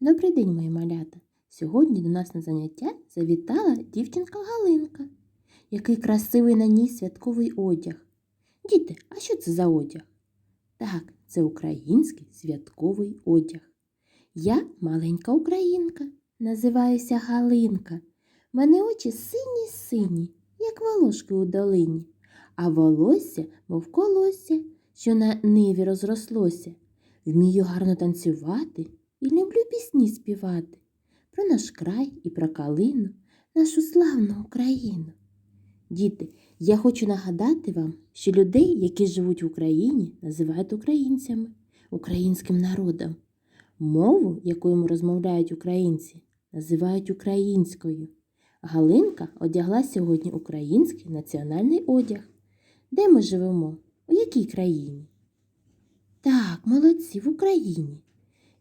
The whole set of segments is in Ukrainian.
Добрий день, мої малята! Сьогодні до нас на заняття завітала дівчинка Галинка. Який красивий на ній святковий одяг. Діти, а що це за одяг? Так, це український святковий одяг. Я маленька українка, називаюся Галинка. Мене очі сині-сині, як волошки у долині, а волосся, мов колосся, що на ниві розрослося. Вмію гарно танцювати і люблю пісні співати про наш край і про калину, нашу славну Україну. Діти, я хочу нагадати вам, що людей, які живуть в Україні, називають українцями, українським народом. Мову, якою розмовляють українці, називають українською. Галинка одягла сьогодні український національний одяг. Де ми живемо? У якій країні? Так, молодці, в Україні.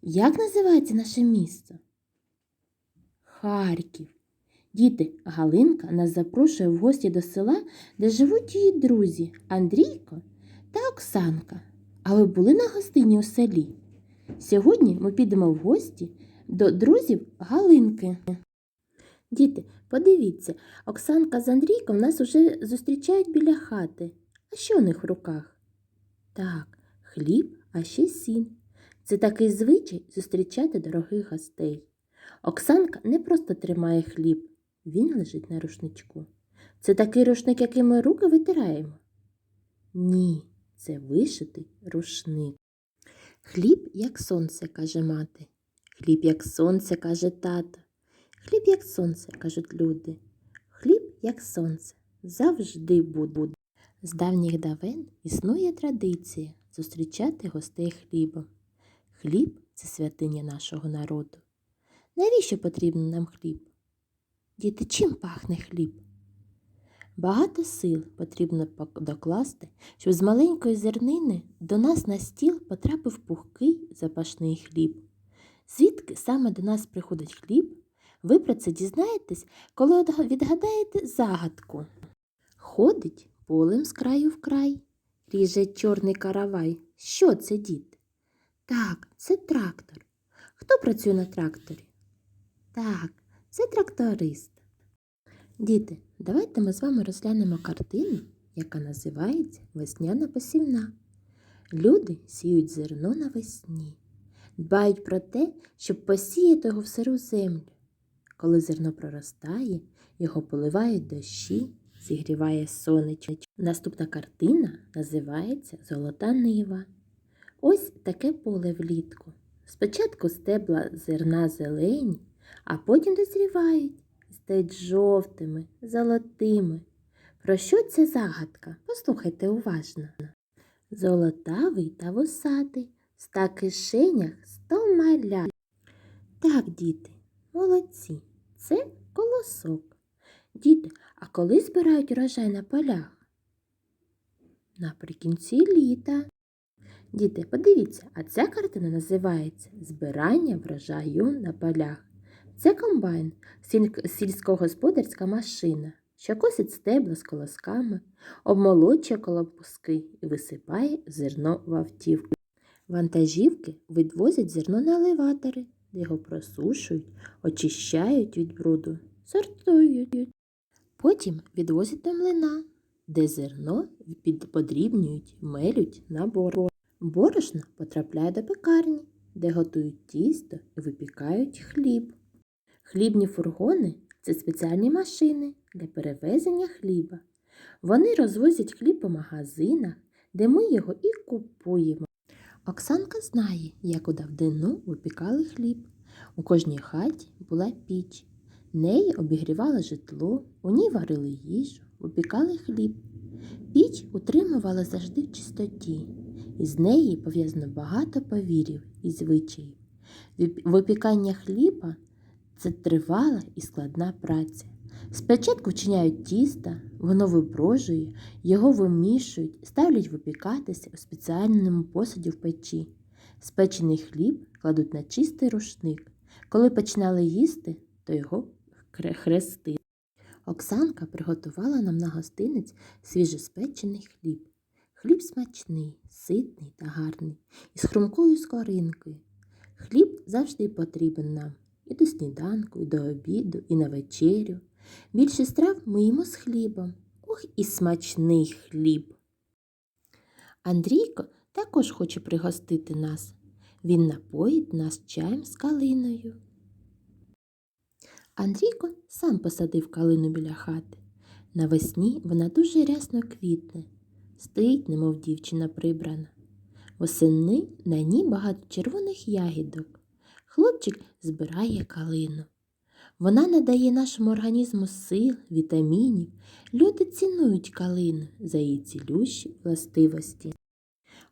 Як називається наше місто? Харків. Діти, Галинка нас запрошує в гості до села, де живуть її друзі Андрійко та Оксанка. А ви були на гостині у селі? Сьогодні ми підемо в гості до друзів Галинки. Діти, подивіться, Оксанка з Андрійком нас уже зустрічають біля хати. А що у них в руках? Так, хліб, а ще сіль. Це такий звичай зустрічати дорогих гостей. Оксанка не просто тримає хліб, він лежить на рушничку. Це такий рушник, яким ми руки витираємо. Ні, це вишитий рушник. Хліб, як сонце, каже мати. Хліб, як сонце, каже тато. Хліб, як сонце, кажуть люди. Хліб, як сонце, завжди буде. З давніх давен існує традиція зустрічати гостей хлібом. Хліб це святиня нашого народу. Навіщо потрібен нам хліб? Діти, чим пахне хліб? Багато сил потрібно докласти, щоб з маленької зернини до нас на стіл потрапив пухкий запашний хліб. Звідки саме до нас приходить хліб? Ви про це дізнаєтесь, коли відгадаєте загадку. Ходить полем з краю в край, ріже чорний каравай. Що це, дід? Так, це трактор. Хто працює на тракторі? Так, це тракторист. Діти, давайте ми з вами розглянемо картину, яка називається Весняна посівна. Люди сіють зерно навесні, дбають про те, щоб посіяти його в сиру землю. Коли зерно проростає, його поливають дощі, зігріває сонечко. Наступна картина називається Золота нива. Ось таке поле влітку. Спочатку стебла зерна зелені, а потім дозрівають, стають жовтими, золотими. Про що це загадка? Послухайте уважно. Золотавий та вусатий, в ста кишенях сто маля. Так, діти, молодці, це колосок. Діти, а коли збирають урожай на полях? Наприкінці літа. Діти, подивіться, а ця картина називається Збирання врожаю на полях. Це комбайн, сільськогосподарська машина, що косить стебла з колосками, обмолочує колопуски і висипає зерно в автівку. Вантажівки відвозять зерно на елеватори, де його просушують, очищають від бруду, сортують. Потім відвозять до млина, де зерно подрібнюють, мелють на борошно. Борошно потрапляє до пекарні, де готують тісто і випікають хліб. Хлібні фургони це спеціальні машини для перевезення хліба. Вони розвозять хліб по магазинах, де ми його і купуємо. Оксанка знає, як у давдину випікали хліб. У кожній хаті була піч. Неї обігрівали житло, у ній варили їжу, випікали хліб. Піч утримувала завжди в чистоті, і з неї пов'язано багато повірів і звичаїв. Випікання хліба це тривала і складна праця. Спочатку вчиняють тіста, воно виброжує, його вимішують, ставлять випікатися у спеціальному посуді в печі. Спечений хліб кладуть на чистий рушник. Коли починали їсти, то його хре- хрестили. Оксанка приготувала нам на гостинець свіжоспечений хліб. Хліб смачний, ситний та гарний, із хрумкою скоринкою. Хліб завжди потрібен нам і до сніданку, і до обіду, і на вечерю. Більше страв ми їмо з хлібом. Ох, і смачний хліб. Андрійко також хоче пригостити нас. Він напоїть нас чаєм з калиною. Андрійко сам посадив калину біля хати. Навесні вона дуже рясно квітне, стоїть, немов дівчина прибрана. Восени на ній багато червоних ягідок. Хлопчик збирає калину. Вона надає нашому організму сил, вітамінів. Люди цінують калину за її цілющі властивості.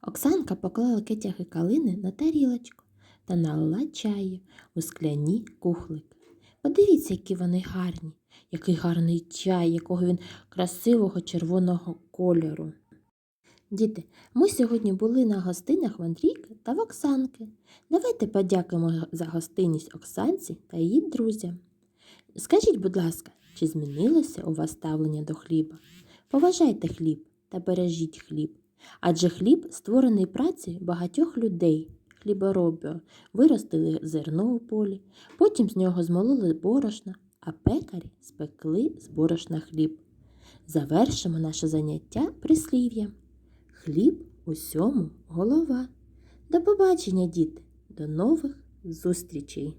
Оксанка поклала кетяги калини на тарілочку та налила чаю у скляні кухлики. Подивіться, які вони гарні, який гарний чай, якого він красивого червоного кольору. Діти, ми сьогодні були на гостинах в Андрійки та в Оксанки. Давайте подякуємо за гостинність Оксанці та її друзям. Скажіть, будь ласка, чи змінилося у вас ставлення до хліба? Поважайте хліб та бережіть хліб. Адже хліб створений працею багатьох людей. Хліборобів виростили зерно у полі, потім з нього змололи борошна, а пекарі спекли з борошна хліб. Завершимо наше заняття прислів'ям. Хліб усьому голова. До побачення, діти, до нових зустрічей!